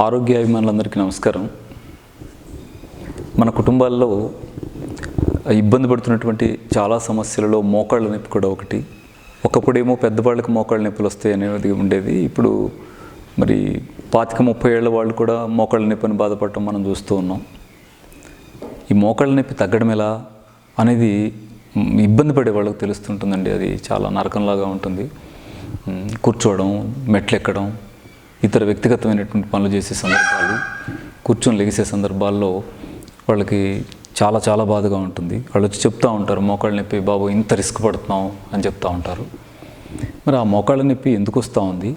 ఆరోగ్య అభిమానులందరికీ నమస్కారం. మన కుటుంబాల్లో ఇబ్బంది పడుతున్నటువంటి చాలా సమస్యలలో మోకాళ్ళ నొప్పి కూడా ఒకటి. ఒకప్పుడేమో పెద్దవాళ్ళకి మోకాళ్ళ నొప్పులు వస్తాయి అనేది ఉండేది. ఇప్పుడు మరి పాతిక ముప్పై ఏళ్ళ వాళ్ళు కూడా మోకాళ్ళ నొప్పిని బాధపడటం మనం చూస్తూ ఉన్నాం. ఈ మోకాళ్ళ నొప్పి తగ్గడం ఎలా అనేది ఇబ్బంది పడే వాళ్ళకి తెలుస్తుంటుందండి. అది చాలా నరకంలాగా ఉంటుంది. కూర్చోవడం మెట్లు ఎక్కడం ఇతర వ్యక్తిగతమైనటువంటి పనులు చేసే సందర్భాలు కూర్చొని లెగిసే సందర్భాల్లో వాళ్ళకి చాలా చాలా బాధగా ఉంటుంది. వాళ్ళు వచ్చి చెప్తూ ఉంటారు మోకాళ్ళ నొప్పి బాబు ఇంత రిస్క్ పడుతున్నాం అని చెప్తూ ఉంటారు. మరి ఆ మోకాళ్ళ నొప్పి ఎందుకు వస్తూ ఉంది?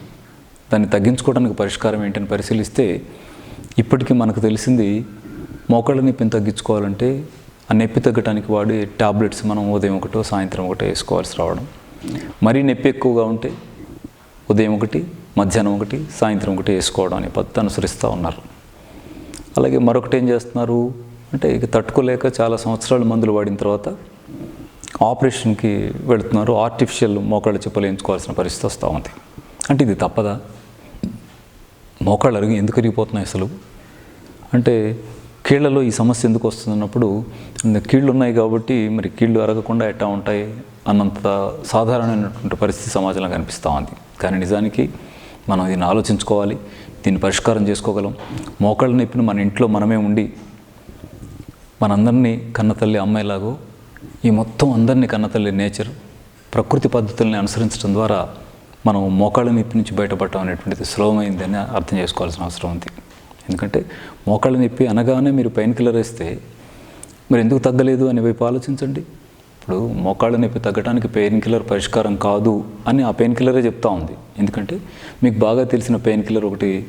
దాన్ని తగ్గించుకోవడానికి పరిష్కారం ఏంటని పరిశీలిస్తే ఇప్పటికీ మనకు తెలిసింది మోకాళ్ళ నొప్పిని తగ్గించుకోవాలంటే ఆ నొప్పి తగ్గడానికి వాడే టాబ్లెట్స్ మనం ఉదయం ఒకటో సాయంత్రం ఒకటో వేసుకోవాల్సి రావడం. మరీ నొప్పి ఎక్కువగా ఉంటే ఉదయం ఒకటి మధ్యాహ్నం ఒకటి సాయంత్రం ఒకటి వేసుకోవడం అనే పద్ధతి అనుసరిస్తూ ఉన్నారు. అలాగే మరొకటి ఏం చేస్తున్నారు అంటే ఇక తట్టుకోలేక చాలా సంవత్సరాలు మందులు వాడిన తర్వాత ఆపరేషన్కి వెళుతున్నారు. ఆర్టిఫిషియల్ మోకాళ్ళ చెప్పులు వేయించుకోవాల్సిన పరిస్థితి వస్తూ ఉంది. అంటే ఇది తప్పదా? మోకాళ్ళు అరిగి ఎందుకు అరిగిపోతున్నాయి అసలు? అంటే కీళ్ళలో ఈ సమస్య ఎందుకు వస్తుందన్నప్పుడు కీళ్ళు ఉన్నాయి కాబట్టి మరి కీళ్ళు అరగకుండా ఎట్టా ఉంటాయి అన్నంత సాధారణమైనటువంటి పరిస్థితి సమాజంలో కనిపిస్తూ ఉంది. కానీ నిజానికి మనం దీన్ని ఆలోచించుకోవాలి దీన్ని పరిష్కారం చేసుకోగలం. మోకాళ్ళ నొప్పిని మన ఇంట్లో మనమే ఉండి మనందరినీ కన్నతల్లి అమ్మాయిలాగో ఈ మొత్తం అందరినీ కన్నతల్లి నేచర్ ప్రకృతి పద్ధతుల్ని అనుసరించడం ద్వారా మనం మోకాళ్ళ నొప్పి నుంచి బయటపడటం అనేటువంటిది సులభమైందని అర్థం చేసుకోవాల్సిన అవసరం ఉంది. ఎందుకంటే మోకాళ్ళ నొప్పి అనగానే మీరు పెయిన్ కిల్లర్ వేస్తే మరి ఎందుకు తగ్గలేదు అనే వైపు ఆలోచించండి. ఇప్పుడు మోకాళ్ళ నొప్పి తగ్గడానికి పెయిన్ కిల్లర్ పరిష్కారం కాదు అని ఆ పెయిన్ కిల్లరే చెప్తా ఉంది. ఎందుకంటే మీకు బాగా తెలిసిన పెయిన్ కిల్లర్ ఒకటి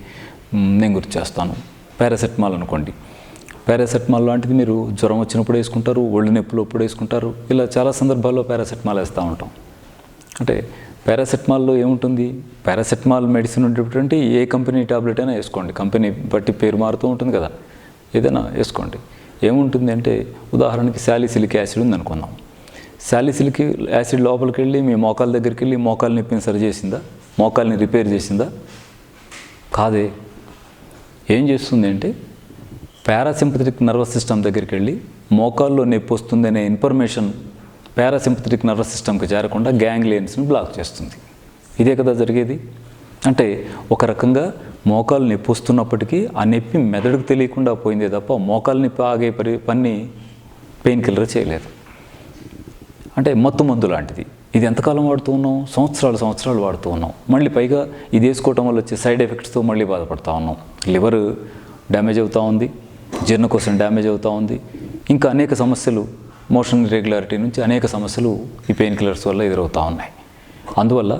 నేను గుర్తు చేస్తాను. పారాసెటమాల్ అనుకోండి. పారాసెటమాల్ లాంటిది మీరు జ్వరం వచ్చినప్పుడు వేసుకుంటారు ఒళ్ళు నొప్పులు అప్పుడు వేసుకుంటారు ఇలా చాలా సందర్భాల్లో పారాసెటమాల్ వేస్తూ ఉంటాం. అంటే పారాసెటమాల్లో ఏముంటుంది? పారాసెటమాల్ మెడిసిన్ ఉండేటువంటి ఏ కంపెనీ టాబ్లెట్ అయినా వేసుకోండి. కంపెనీ బట్టి పేరు మారుతూ ఉంటుంది కదా. ఏదైనా వేసుకోండి. ఏముంటుంది అంటే ఉదాహరణకి శాలిసిలిక్ యాసిడ్ ఉంది అనుకుందాం శాలిసిలిక్ యాసిడ్ లోపలికి వెళ్ళి మీ మోకాల దగ్గరికి వెళ్ళి మోకాలు నొప్పిని సరి చేసిందా? మోకాల్ని రిపేర్ చేసిందా? కాదే. ఏం చేస్తుంది అంటే పారాసింపథటిక్ నర్వస్ సిస్టమ్ దగ్గరికి వెళ్ళి మోకాల్లో నొప్పి వస్తుందనే ఇన్ఫర్మేషన్ పారాసింపథటిక్ నర్వస్ సిస్టమ్కి చేరకుండా గ్యాంగ్లియన్స్ని బ్లాక్ చేస్తుంది. ఇదే కదా జరిగేది? అంటే ఒక రకంగా మోకాలు నొప్పి వస్తున్నప్పటికీ ఆ నొప్పి మెదడుకు తెలియకుండా పోయిందే తప్ప మోకాలు నొప్పి ఆగే పని పెయిన్ కిల్లర్ చేయలేదు. అంటే మత్తు మందు లాంటిది. ఇది ఎంతకాలం వాడుతూ ఉన్నాం సంవత్సరాలు సంవత్సరాలు వాడుతూ ఉన్నాం మళ్ళీ పైగా ఇది వేసుకోవటం వల్ల వచ్చే సైడ్ ఎఫెక్ట్స్తో మళ్ళీ బాధపడుతూ ఉన్నాం లివర్ డ్యామేజ్ అవుతూ ఉంది జీర్ణకోశం డ్యామేజ్ అవుతూ ఉంది. ఇంకా అనేక సమస్యలు మోషన్ రెగ్యులారిటీ నుంచి అనేక సమస్యలు ఈ పెయిన్ కిల్లర్స్ వల్ల ఎదురవుతూ ఉన్నాయి. అందువల్ల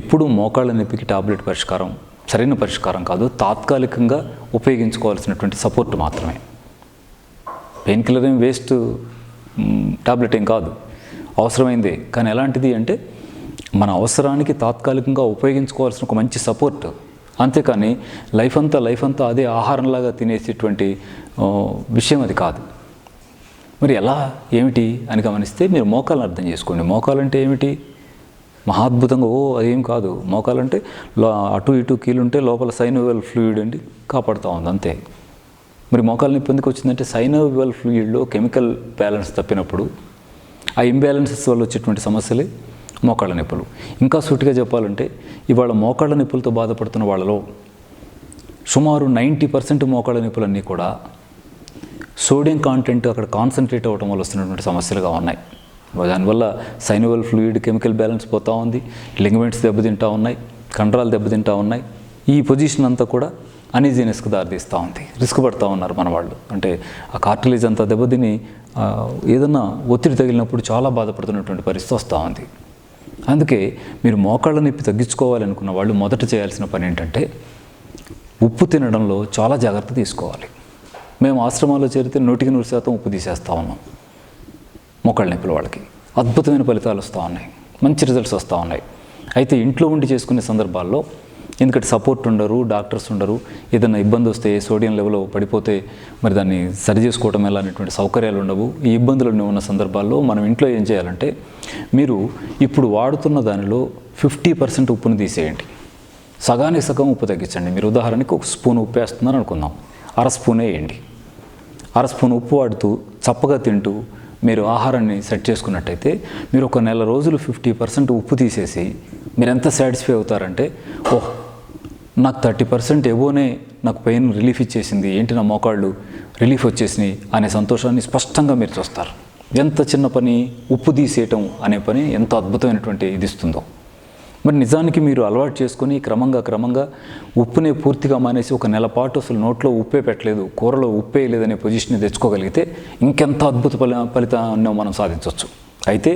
ఎప్పుడూ మోకాళ్ళ నొప్పికి టాబ్లెట్ పరిష్కారం సరైన పరిష్కారం కాదు. తాత్కాలికంగా ఉపయోగించుకోవాల్సినటువంటి సపోర్ట్ మాత్రమే. పెయిన్ కిల్లర్ ఏం వేస్ట్ టాబ్లెట్ ఏం కాదు. అవసరమైంది. కానీ ఎలాంటిది అంటే మన అవసరానికి తాత్కాలికంగా ఉపయోగించుకోవాల్సిన ఒక మంచి సపోర్ట్. అంతేకాని లైఫ్ అంతా లైఫ్ అంతా అదే ఆహారంలాగా తినేసేటువంటి విషయం అది కాదు. మరి ఎలా ఏమిటి అని గమనిస్తే మీరు మోకాలను అర్థం చేసుకోండి. మోకాలంటే ఏమిటి? మహాద్భుతంగా ఓ అదేం కాదు. మోకాలంటే అటు ఇటు కీలుంటే లోపల సైనోవెల్ ఫ్లూయిడ్ అండి కాపాడుతూ ఉంది అంతే. మరి మోకాలు నొప్పి ఎందుకు వచ్చిందంటే సైనోవెల్ ఫ్లూయిడ్లో కెమికల్ బ్యాలెన్స్ తప్పినప్పుడు ఆ ఇంబ్యాలెన్సెస్ వల్ల వచ్చేటువంటి సమస్యలే మోకాళ్ళ నొప్పులు. ఇంకా సూటిగా చెప్పాలంటే ఇవాళ మోకాళ్ళ నొప్పులతో బాధపడుతున్న వాళ్ళలో సుమారు నైంటీ పర్సెంట్ మోకాళ్ళ నొప్పులన్నీ కూడా సోడియం కాంటెంట్ అక్కడ కాన్సన్ట్రేట్ అవ్వడం వల్ల వస్తున్నటువంటి సమస్యలుగా ఉన్నాయి. దానివల్ల సైనోవల్ ఫ్లూయిడ్ కెమికల్ బ్యాలెన్స్ పోతూ ఉంది లింగ్మెంట్స్ దెబ్బతింటా ఉన్నాయి కండరాలు దెబ్బతింటా ఉన్నాయి. ఈ పొజిషన్ అంతా కూడా అనీజీనెస్కి దారితీస్తూ ఉంది. రిస్క్ పడుతూ ఉన్నారు మన వాళ్ళు. అంటే ఆ కార్టిలేజ్ అంతా దెబ్బతిని ఏదన్నా ఒత్తిడి తగిలినప్పుడు చాలా బాధపడుతున్నటువంటి పరిస్థితి వస్తూ ఉంది. అందుకే మీరు మోకాళ్ళ నొప్పి తగ్గించుకోవాలనుకున్న వాళ్ళు మొదట చేయాల్సిన పని ఏంటంటే ఉప్పు తినడంలో చాలా జాగ్రత్త తీసుకోవాలి. మేము ఆశ్రమాల్లో చేరితే నూటికి నూరు శాతం ఉప్పు తీసేస్తూ ఉన్నాం. మోకాళ్ళ నొప్పుల వాళ్ళకి. అద్భుతమైన ఫలితాలు వస్తూ ఉన్నాయి. మంచి రిజల్ట్స్ వస్తూ ఉన్నాయి. అయితే ఇంట్లో ఉండి చేసుకునే సందర్భాల్లో ఎందుకంటే సపోర్ట్ ఉండరు డాక్టర్స్ ఉండరు. ఏదైనా ఇబ్బంది వస్తే సోడియం లెవెల్ పడిపోతే మరి దాన్ని సరి చేసుకోవటం ఎలా అనేటువంటి సౌకర్యాలు ఉండవు. ఈ ఇబ్బందులు ఉన్న సందర్భాల్లో మనం ఇంట్లో ఏం చేయాలంటే మీరు ఇప్పుడు వాడుతున్న దానిలో ఫిఫ్టీ పర్సెంట్ ఉప్పును తీసేయండి. సగానికి సగం ఉప్పు తగ్గించండి. మీరు ఉదాహరణకి ఒక స్పూన్ ఉప్పు వేస్తున్నారు అనుకుందాం. అర స్పూనే వేయండి. అర స్పూన్ ఉప్పు వాడుతూ చప్పగా తింటూ మీరు ఆహారాన్ని సెట్ చేసుకున్నట్టయితే మీరు ఒక నెల రోజులు ఫిఫ్టీ పర్సెంట్ ఉప్పు తీసేసి మీరు ఎంత సాటిస్ఫై అవుతారంటే ఓహ్ నాకు థర్టీ పర్సెంట్ ఎబోనే నాకు పెయిన్ రిలీఫ్ ఇచ్చేసింది. ఏంటి నా మోకాళ్ళు? రిలీఫ్ వచ్చేసినాయి అనే సంతోషాన్ని స్పష్టంగా మీరు చూస్తారు. ఎంత చిన్న పని ఉప్పు తీసేయటం అనే పని ఎంత అద్భుతమైనటువంటి ఇది ఇస్తుందో. మరి నిజానికి మీరు అలవాటు చేసుకొని క్రమంగా క్రమంగా ఉప్పునే పూర్తిగా మానేసి ఒక నెల పాటు అసలు నోట్లో ఉప్పే పెట్టలేదు కూరలో ఉప్పే లేదనే పొజిషన్ తెచ్చుకోగలిగితే ఇంకెంత అద్భుత ఫలి ఫలితాన్ని మనం సాధించవచ్చు అయితే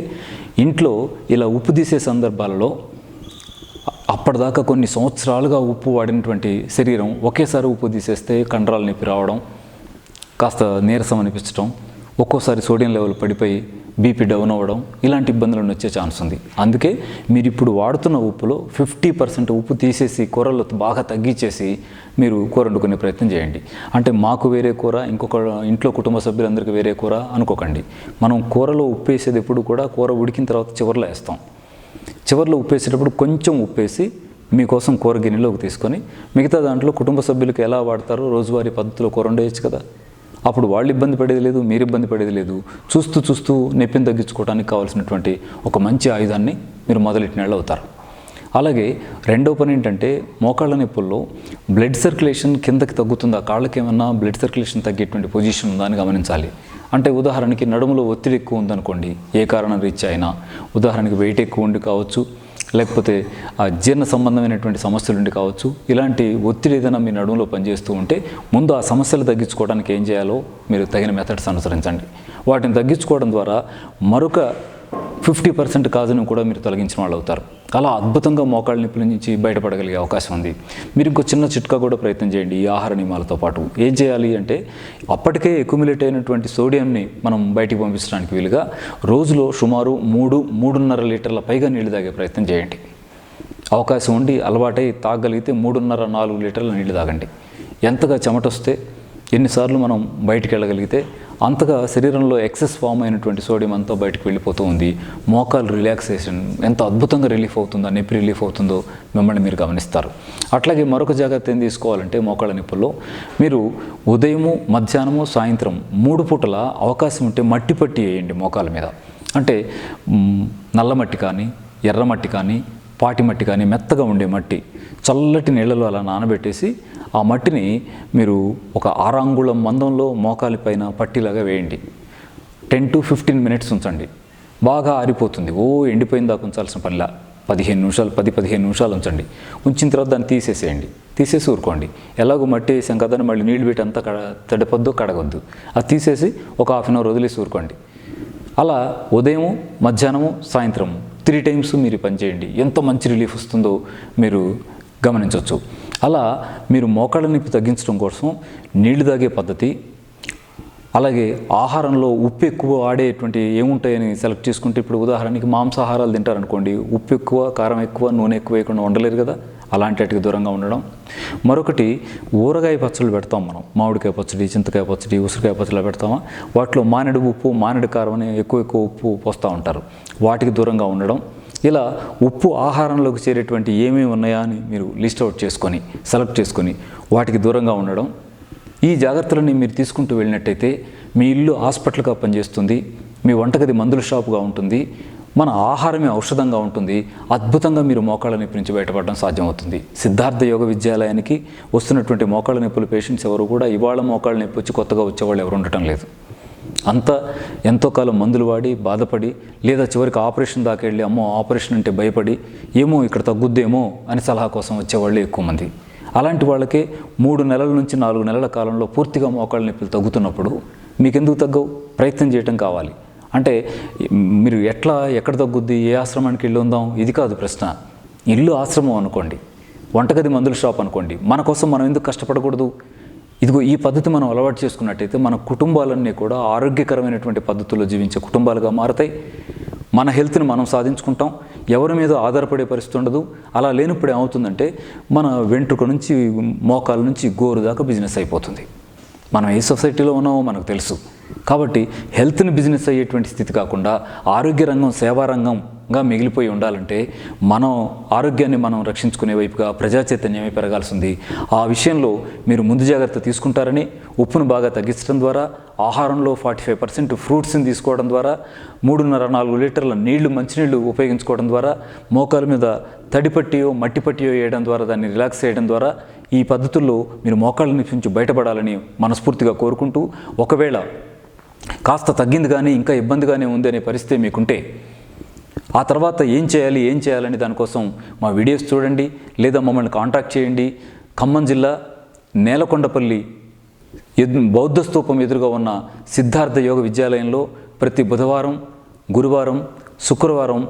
ఇంట్లో ఇలా ఉప్పు తీసే సందర్భాలలో అప్పటిదాకా కొన్ని సంవత్సరాలుగా ఉప్పు వాడినటువంటి శరీరం ఒకేసారి ఉప్పు తీసేస్తే కండరాలు నొప్పి రావడం కాస్త నీరసం అనిపించడం ఒక్కోసారి సోడియం లెవెల్ పడిపోయి బీపీ డౌన్ అవ్వడం ఇలాంటి ఇబ్బందులను వచ్చే ఛాన్స్ ఉంది. అందుకే మీరు ఇప్పుడు వాడుతున్న ఉప్పులో ఫిఫ్టీ పర్సెంట్ ఉప్పు తీసేసి కూరలు బాగా తగ్గించేసి మీరు కూర వండుకునే ప్రయత్నం చేయండి. అంటే మాకు వేరే కూర ఇంకొక ఇంట్లో కుటుంబ సభ్యులందరికీ వేరే కూర అనుకోకండి. మనం కూరలో ఉప్పు వేసేది ఎప్పుడు కూడా కూర ఉడికిన తర్వాత చివరిలో వేస్తాం. చివరిలో ఉప్పేసేటప్పుడు కొంచెం ఉప్పేసి మీకోసం కూర గిన్నెలోకి తీసుకొని మిగతా దాంట్లో కుటుంబ సభ్యులకు ఎలా వాడతారో రోజువారీ పద్ధతిలో కూర ఉండేయచ్చు కదా. అప్పుడు వాళ్ళు ఇబ్బంది పడేది లేదు మీరు ఇబ్బంది పడేది లేదు. చూస్తూ చూస్తూ నొప్పిని తగ్గించుకోవడానికి కావాల్సినటువంటి ఒక మంచి ఆయుధాన్ని మీరు మొదలెట్టిన అవుతారు. అలాగే రెండో పని ఏంటంటే మోకాళ్ళ నొప్పుల్లో బ్లడ్ సర్క్యులేషన్ కిందకి తగ్గుతుందా కాళ్ళకి ఏమన్నా బ్లడ్ సర్క్యులేషన్ తగ్గేటువంటి పొజిషన్ ఉందా అని గమనించాలి. అంటే ఉదాహరణకి నడుములో ఒత్తిడి ఎక్కువ ఉందనుకోండి ఏ కారణం రీచ్ అయినా. ఉదాహరణకి వెయిట్ ఎక్కువ ఉండి కావచ్చు లేకపోతే ఆ జీర్ణ సంబంధమైనటువంటి సమస్యలు ఉండి కావచ్చు. ఇలాంటి ఒత్తిడి ఏదైనా మీ నడుములో పనిచేస్తూ ఉంటే ముందు ఆ సమస్యలు తగ్గించుకోవడానికి ఏం చేయాలో మీరు తగిన మెథడ్స్ అనుసరించండి. వాటిని తగ్గించుకోవడం ద్వారా మరొక ఫిఫ్టీ పర్సెంట్ కాజును కూడా మీరు తొలగించిన వాళ్ళు అవుతారు. అలా అద్భుతంగా మోకాళ్ళ నొప్పుల నుంచి బయటపడగలిగే అవకాశం ఉంది. మీరు ఇంకో చిన్న చిట్కా కూడా ప్రయత్నం చేయండి ఈ ఆహార నియమాలతో పాటు. ఏం చేయాలి అంటే అప్పటికే ఎక్యుమిలేట్ అయినటువంటి సోడియంని మనం బయటికి పంపించడానికి వీలుగా రోజులో సుమారు మూడు మూడున్నర లీటర్ల పైగా నీళ్ళు తాగే ప్రయత్నం చేయండి. అవకాశం ఉండి అలవాటై తాగలిగితే మూడున్నర నాలుగు లీటర్ల నీళ్ళు తాగండి. ఎంతగా చెమట వస్తే ఎన్నిసార్లు మనం బయటికి వెళ్ళగలిగితే అంతగా శరీరంలో ఎక్సెస్ ఫామ్ అయినటువంటి సోడియం అంతా బయటకు వెళ్ళిపోతూ ఉంది. మోకాలు రిలాక్సేషన్ ఎంత అద్భుతంగా రిలీఫ్ అవుతుందో నొప్పి రిలీఫ్ అవుతుందో మిమ్మల్ని మీరు గమనిస్తారు. అట్లాగే మరొక జాగ్రత్త ఏం తీసుకోవాలంటే మోకాళ్ళ నొప్పుల్లో మీరు ఉదయము మధ్యాహ్నము సాయంత్రం మూడు పూటల అవకాశం ఉంటే మట్టి పట్టి వేయండి మోకాల మీద. అంటే నల్ల మట్టి కానీ ఎర్ర మట్టి కానీ పాటి మట్టి కానీ మెత్తగా ఉండే మట్టి చల్లటి నీళ్ళలో అలా నానబెట్టేసి ఆ మట్టిని మీరు ఒక ఆరాంగుళం మందంలో మోకాలి పైన పట్టిలాగా వేయండి. టెన్ టు ఫిఫ్టీన్ మినిట్స్ ఉంచండి. బాగా ఆరిపోతుంది. ఓ ఎండిపోయిన దాకా ఉంచాల్సిన పనిలా. పదిహేను నిమిషాలు పది పదిహేను నిమిషాలు ఉంచండి. ఉంచిన తర్వాత దాన్ని తీసేసేయండి. తీసేసి ఊరుకోండి. ఎలాగో మట్టి వేసాం కదా అని మళ్ళీ నీళ్ళు పెట్టి అంతా కడ తడపద్దు కడగొద్దు. అది తీసేసి ఒక హాఫ్ అన్ అవర్ వదిలేసి ఊరుకోండి. అలా ఉదయము మధ్యాహ్నము సాయంత్రము త్రీ టైమ్స్ మీరు పనిచేయండి ఎంత మంచి రిలీఫ్ వస్తుందో మీరు గమనించవచ్చు. అలా మీరు మోకాళ్ళ నొప్పి తగ్గించడం కోసం నీళ్ళు తాగే పద్ధతి అలాగే ఆహారంలో ఉప్పు ఎక్కువ ఆడేటువంటి ఏముంటాయని సెలెక్ట్ చేసుకుంటే ఇప్పుడు ఉదాహరణకి మాంసాహారాలు తింటారనుకోండి ఉప్పు ఎక్కువ కారం ఎక్కువ నూనె ఎక్కువ వేయకుండా ఉండలేరు కదా? అలాంటి వాటికి దూరంగా ఉండడం. మరొకటి ఊరగాయ పచ్చళ్ళు పెడతాం మనం. మామిడికాయ పచ్చడి చింతకాయ పచ్చడి ఉసిరికాయ పచ్చడి పెడతామా? వాటిలో మానడి ఉప్పు మానడి కారం అని ఎక్కువ ఎక్కువ ఉప్పు పోస్తూ ఉంటారు. వాటికి దూరంగా ఉండడం. ఇలా ఉప్పు ఆహారంలోకి చేరేటువంటి ఏమేమి ఉన్నాయా అని మీరు లిస్ట్ అవుట్ చేసుకొని సెలెక్ట్ చేసుకొని వాటికి దూరంగా ఉండడం. ఈ జాగ్రత్తలని మీరు తీసుకుంటూ వెళ్ళినట్టయితే మీ ఇల్లు హాస్పిటల్గా పనిచేస్తుంది. మీ వంటగది మందుల షాపుగా ఉంటుంది. మన ఆహారమే ఔషధంగా ఉంటుంది. అద్భుతంగా మీరు మోకాళ్ళ నొప్పి నుంచి బయటపడడం సాధ్యమవుతుంది. సిద్ధార్థ యోగ విద్యాలయానికి వస్తున్నటువంటి మోకాళ్ళ నొప్పుల పేషెంట్స్ ఎవరు కూడా ఇవాళ మోకాళ్ళ నొప్పి వచ్చి కొత్తగా వచ్చేవాళ్ళు ఎవరు ఉండటం లేదు. అంత ఎంతో కాలం మందులు వాడి బాధపడి లేదా చివరికి ఆపరేషన్ దాకా వెళ్ళి అమ్మో ఆపరేషన్ అంటే భయపడి ఏమో ఇక్కడ తగ్గుద్దేమో అని సలహా కోసం వచ్చేవాళ్ళు ఎక్కువ మంది. అలాంటి వాళ్ళకే మూడు నెలల నుంచి నాలుగు నెలల కాలంలో పూర్తిగా మోకాళ్ళ నొప్పులు తగ్గుతున్నప్పుడు మీకెందుకు తగ్గవు? ప్రయత్నం చేయటం కావాలి. అంటే మీరు ఎట్లా ఎక్కడ తగ్గుద్ది ఏ ఆశ్రమానికి వెళ్ళి ఉందాం? ఇది కాదు ప్రశ్న. ఇల్లు ఆశ్రమం అనుకోండి వంటగది మందుల షాప్ అనుకోండి మన కోసం మనం ఎందుకు కష్టపడకూడదు? ఇదిగో ఈ పద్ధతి మనం అలవాటు చేసుకున్నట్టయితే మన కుటుంబాలన్నీ కూడా ఆరోగ్యకరమైనటువంటి పద్ధతుల్లో జీవించే కుటుంబాలుగా మారతాయి. మన హెల్త్ని మనం సాధించుకుంటాం. ఎవరి మీద ఆధారపడే పరిస్థితి ఉండదు. అలా లేనప్పుడు ఏమవుతుందంటే మన వెంట్రుక నుంచి మోకాల నుంచి గోరు దాకా బిజినెస్ అయిపోతుంది. మనం ఏ సొసైటీలో ఉన్నామో మనకు తెలుసు. కాబట్టి హెల్త్ని బిజినెస్ అయ్యేటువంటి స్థితి కాకుండా ఆరోగ్య రంగం సేవా రంగంగా మిగిలిపోయి ఉండాలంటే మనం ఆరోగ్యాన్ని మనం రక్షించుకునే వైపుగా ప్రజా చైతన్యమే పెరగాల్సింది. ఆ విషయంలో మీరు ముందు జాగ్రత్త తీసుకుంటారని ఉప్పును బాగా తగ్గించడం ద్వారా ఆహారంలో ఫార్టీ ఫైవ్ పర్సెంట్ ఫ్రూట్స్ని తీసుకోవడం ద్వారా మూడున్నర నాలుగు లీటర్ల నీళ్ళు మంచినీళ్ళు ఉపయోగించుకోవడం ద్వారా మోకాల మీద తడిపట్టియో మట్టిపట్టియో వేయడం ద్వారా దాన్ని రిలాక్స్ చేయడం ద్వారా ఈ పద్ధతుల్లో మీరు మోకాళ్ళ నుంచి బయటపడాలని మనస్ఫూర్తిగా కోరుకుంటూ ఒకవేళ కాస్త తగ్గింది కానీ ఇంకా ఇబ్బందిగానే ఉంది అనే పరిస్థితి మీకుంటే ఆ తర్వాత ఏం చేయాలి ఏం చేయాలని దానికోసం మా వీడియోస్ చూడండి లేదా మమ్మల్ని కాంటాక్ట్ చేయండి. ఖమ్మం జిల్లా నేలకొండపల్లి బౌద్ధ స్తూపం ఎదురుగా ఉన్న సిద్ధార్థ యోగ విద్యాలయంలో ప్రతి బుధవారం గురువారం శుక్రవారం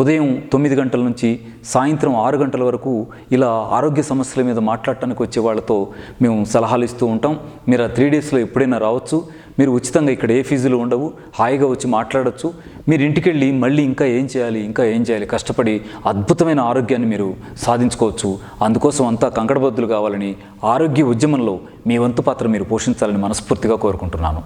ఉదయం తొమ్మిది గంటల నుంచి సాయంత్రం ఆరు గంటల వరకు ఇలా ఆరోగ్య సమస్యల మీద మాట్లాడటానికి వచ్చే వాళ్ళతో మేము సలహాలు ఇస్తూ ఉంటాం. మీరు ఆ త్రీ డేస్లో ఎప్పుడైనా రావచ్చు. మీరు ఉచితంగా ఇక్కడ ఏ ఫీజులు ఉండవు హాయిగా వచ్చి మాట్లాడొచ్చు. మీరు ఇంటికి వెళ్ళి మళ్ళీ ఇంకా ఏం చేయాలి ఇంకా ఏం చేయాలి కష్టపడి అద్భుతమైన ఆరోగ్యాన్ని మీరు సాధించుకోవచ్చు. అందుకోసం అంతా కంకడబద్దులు కావాలని ఆరోగ్య ఉద్యమంలో మీ వంతు పాత్ర మీరు పోషించాలని మనస్ఫూర్తిగా కోరుకుంటున్నాను.